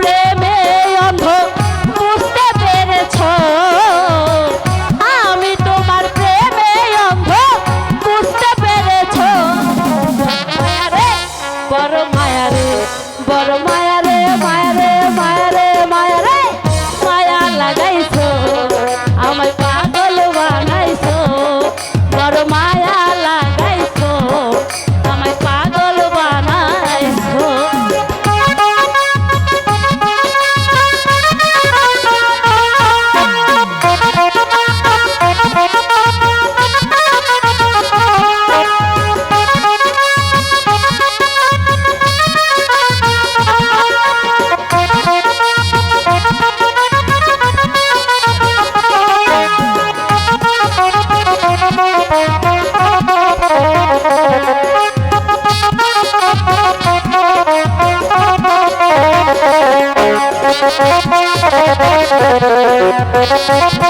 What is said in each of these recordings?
প্রেমে অন্ধ বুঝতে পেরেছ? আমি তোমার প্রেমে অন্ধ বুঝতে পেরেছ? আরে পরমা Thank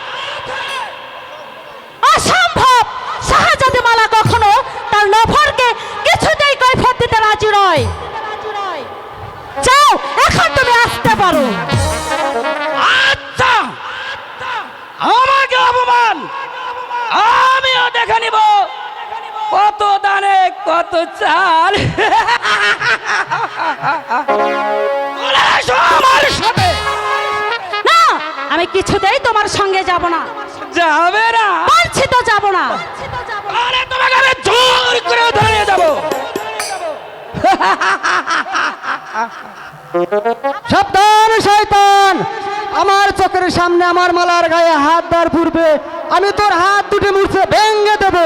অসম্ভব। শাহজাদে মালা কখনো তার নভরকে কিছুতেই কৈফত দিতে রাজি নয়। যাও, এখন তুমি আসতে পারো। আচ্ছা আমাকে অপমান, আমিও দেখে নিব কত দানে, কত চাল। আমার সাথে। আমি কিছুতেই তোমার সঙ্গে যাব না। যাবে না। বলছি তো যাব না। আরে তোমাকে আমি জোর করে ধরে নিয়ে যাব। সাবধান শয়তান। আমার চোখের সামনে আমার মালার গায়ে হাত দেওয়ার পূর্বে আমি তোর হাত দুটি মুড়ছে ভেঙে দেবো।